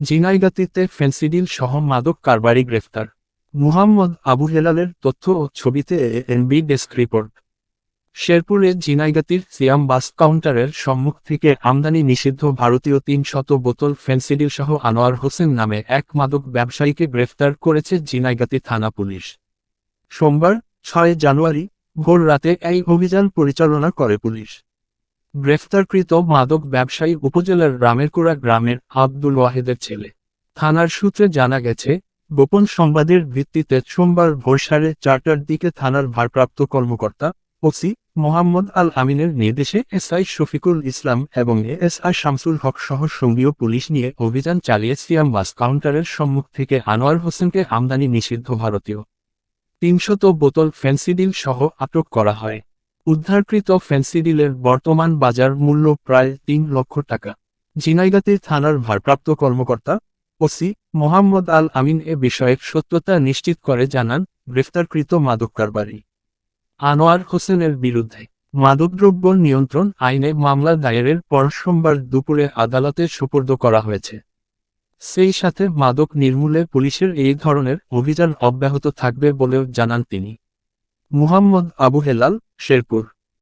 জিনাইগাতিতে Phensedyl সহ মাদক কারবারি গ্রেফতার। মুহাম্মদ আবু হেলালের তথ্য ও ছবিতে এনবি ডেস্ক রিপোর্ট। শেরপুরে জিনাইগাতির সিয়াম বাস কাউন্টারের সম্মুখ থেকে আমদানি নিষিদ্ধ ভারতীয় তিন শত বোতল ফেন্সিডিল সহ আনোয়ার হোসেন নামে এক মাদক ব্যবসায়ীকে গ্রেফতার করেছে জিনাইগাতি থানা পুলিশ। সোমবার, ছয় জানুয়ারি ভোর রাতে এই অভিযান পরিচালনা করে পুলিশ। গ্রেফতারকৃত মাদক ব্যবসায়ী উপজেলার রামেরকুড়া গ্রামের আব্দুল ওয়াহেদের ছেলে। থানার সূত্রে জানা গেছে, গোপন সংবাদের ভিত্তিতে সোমবার ভোর সাড়ে চারটার দিকে থানার ভারপ্রাপ্ত কর্মকর্তা, ওসি মোহাম্মদ আল আমিনের নির্দেশে এসআই শফিকুল ইসলাম এবং এস এএসআই শামসুল হক সহ সঙ্গীয় পুলিশ নিয়ে অভিযান চালিয়ে সিয়াম বাস কাউন্টারের সম্মুখ থেকে আনোয়ার হোসেনকে আমদানি নিষিদ্ধ ভারতীয়। তিনশত বোতল ফেন্সিডিল সহ আটক করা হয়। উদ্ধারকৃত ফেন্সিডিলের বর্তমান বাজার মূল্য প্রায় তিন লক্ষ টাকা। ঝিনাইগাতির থানার ভারপ্রাপ্ত কর্মকর্তা ওসি মোহাম্মদ আল আমিন এ বিষয়ে সত্যতা নিশ্চিত করে জানান গ্রেফতারকৃত মাদক কারবারি আনোয়ার হোসেনের বিরুদ্ধে মাদকদ্রব্য নিয়ন্ত্রণ আইনে মামলা দায়েরের পর সোমবার দুপুরে আদালতে সুপর্দ করা হয়েছে। সেই সাথে মাদক নির্মূলে পুলিশের এই ধরনের অভিযান অব্যাহত থাকবে বলেও জানান তিনি। মুহাম্মদ আবু হেলাল শেরপুর